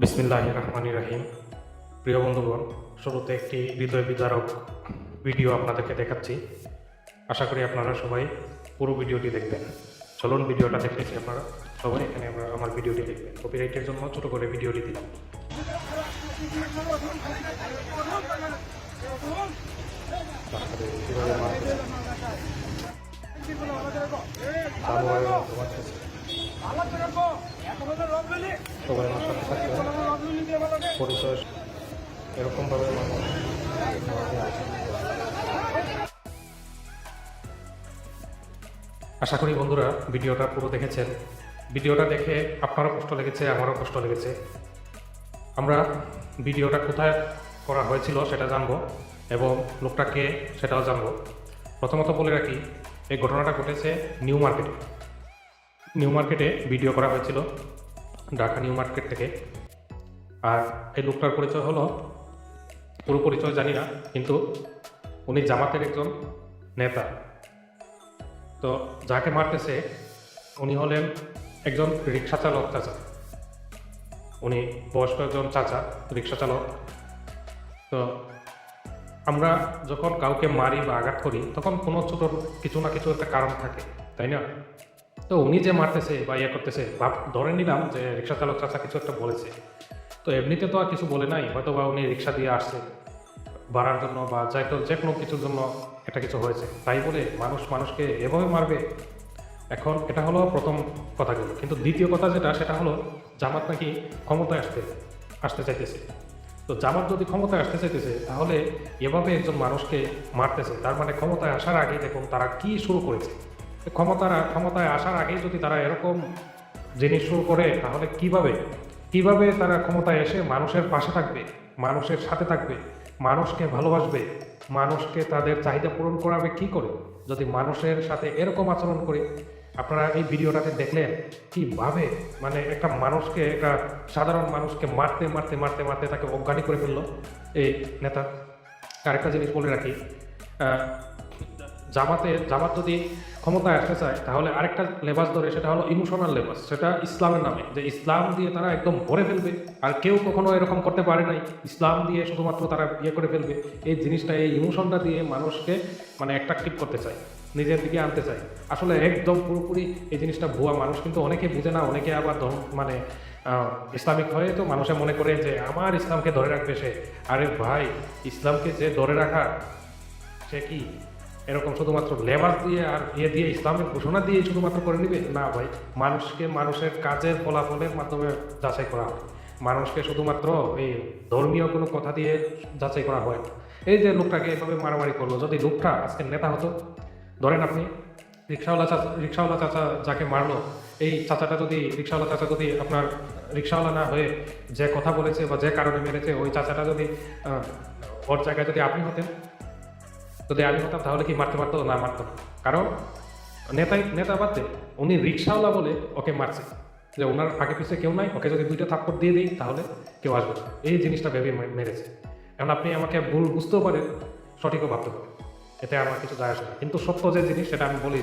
বিসমিল্লাহ রহমান রাহিম প্রিয় বন্ধুগণ, শুরুতে একটি হৃদয় বিদারক ভিডিও আপনাদেরকে দেখাচ্ছি। আশা করি আপনারা সবাই পুরো ভিডিওটি দেখবেন। চলুন ভিডিওটা দেখতেছি আপনারা। সবাই এখানে আমরা ভিডিওটি দেখবেন। কপিরাইটের জন্য ছোট করে ভিডিওটি দিলাম। সবাই আমার পরিচয় এরকমভাবে আশা করি বন্ধুরা ভিডিওটা পুরো দেখেছেন। ভিডিওটা দেখে আপনারও কষ্ট লেগেছে, আমারও কষ্ট লেগেছে। আমরা ভিডিওটা কোথায় করা হয়েছিল সেটা জানব এবং লোকটাকে সেটাও জানব। প্রথমত বলে রাখি, এই ঘটনাটা ঘটেছে নিউ মার্কেটে। নিউ মার্কেটে ভিডিও করা হয়েছিল ঢাকা নিউ মার্কেট থেকে। আর এই লোকটার পরিচয় হলো পুরো পরিচয় জানি না, কিন্তু উনি জামাতের একজন নেতা। তো যাকে মারতেছে, উনি হলেন একজন রিক্সা চালক চাচা। উনি বয়স্ক একজন চাচা, রিক্সা চালক। তো আমরা যখন কাউকে মারি বা আঘাত করি, তখন কোনো ছোট কিছু না কিছু একটা কারণ থাকে, তাই না? তো উনি যে মারতেছে বা ইয়ে করতেছে, ভাব ধরে নিলাম যে রিক্সা চালক চাচা কিছু একটা বলেছে। তো এমনিতে তো আর কিছু বলে নাই হয়তো বা উনি রিক্সা দিয়ে আসছে বাড়ার জন্য বা যাই তো যে কোনো কিছুর জন্য একটা কিছু হয়েছে। তাই বলে মানুষ মানুষকে এভাবে মারবে? এখন এটা হলো প্রথম কথাগুলো। কিন্তু দ্বিতীয় কথা যেটা, সেটা হলো জামাত নাকি ক্ষমতায় আসতে আসতে চাইতেছে। তো জামাত যদি ক্ষমতায় আসতে চাইতেছে, তাহলে এভাবে একজন মানুষকে মারতেছে। তার মানে ক্ষমতায় আসার আগে দেখুন তারা কি শুরু করেছে। ক্ষমতারা, ক্ষমতায় আসার আগেই যদি তারা এরকম জিনিস শুরু করে, তাহলে কীভাবে কীভাবে তারা ক্ষমতায় এসে মানুষের পাশে থাকবে, মানুষের সাথে থাকবে, মানুষকে ভালোবাসবে, মানুষকে তাদের চাহিদা পূরণ করাবে কি করে? যদি মানুষের সাথে এরকম আচরণ করে, আপনারা এই ভিডিওটাতে দেখলেন কীভাবে মানে একটা মানুষকে, একটা সাধারণ মানুষকে মারতে মারতে মারতে মারতে তাকে অজ্ঞানী করে ফেলল। এই নেতা, আরেকটা জিনিস বলে রাখি জামাতে, জামাত যদি ক্ষমতায় আসতে চায়, তাহলে আরেকটা লেবাস ধরে, সেটা হলো ইমোশনাল লেবাস, সেটা ইসলামের নামে। যে ইসলাম দিয়ে তারা একদম ভরে ফেলবে, আর কেউ কখনো এরকম করতে পারে নাই। ইসলাম দিয়ে শুধুমাত্র তারা ইয়ে করে ফেলবে। এই জিনিসটা, এই ইমোশনটা দিয়ে মানুষকে মানে অ্যাট্রাকটিভ করতে চায়, নিজের দিকে আনতে চায়। আসলে একদম পুরোপুরি এই জিনিসটা ভুয়া। মানুষ কিন্তু অনেকে বুঝে না, অনেকে আবার মানে ইসলামিক হয়ে তো মানুষে মনে করে যে, আমার ইসলামকে ধরে রাখবে সে। আরে ভাই, ইসলামকে যে ধরে রাখা, সে কি? এরকম শুধুমাত্র লেবাস দিয়ে আর ইয়ে দিয়ে ইসলামের ঘোষণা দিয়ে শুধুমাত্র করে নিবে? না ভাই, মানুষকে মানুষের কাজের ফলাফলের মাধ্যমে যাচাই করা হয়। মানুষকে শুধুমাত্র এই ধর্মীয় কোনো কথা দিয়ে যাচাই করা হয় এই যে লোকটাকে এভাবে মারামারি করল, যদি লোকটা আজকে নেতা হতো, ধরেন আপনি রিক্সাওয়ালা চাচা রিক্সাওয়ালা চাচা যাকে মারলো, এই চাচাটা যদি, রিক্সাওয়ালা চাচা যদি আপনার রিক্সাওয়ালা না হয়ে যে কথা বলেছে বা যে কারণে মেরেছে, ওই চাচাটা যদি ওর জায়গায় যদি আপনি হতেন যদি আমি হতাম, তাহলে কি মারতে পারতো? না মারতো। কারণ নেতা নেতা বাদে উনি রিক্সাওয়ালা বলে ওকে মারছে। যে ওনার আগে পিছিয়ে কেউ নাই, ওকে যদি দুইটা থাপ্পড় দিয়ে দিই, তাহলে কেউ আসবে। এই জিনিসটা ভেবে মেরেছে। এখন আপনি আমাকে ভুল বুঝতেও পারেন, সঠিকও ভাবতে পারেন। এতে আমার কিছু যায় আসে কিন্তু সত্য যে জিনিস, সেটা আমি বলি।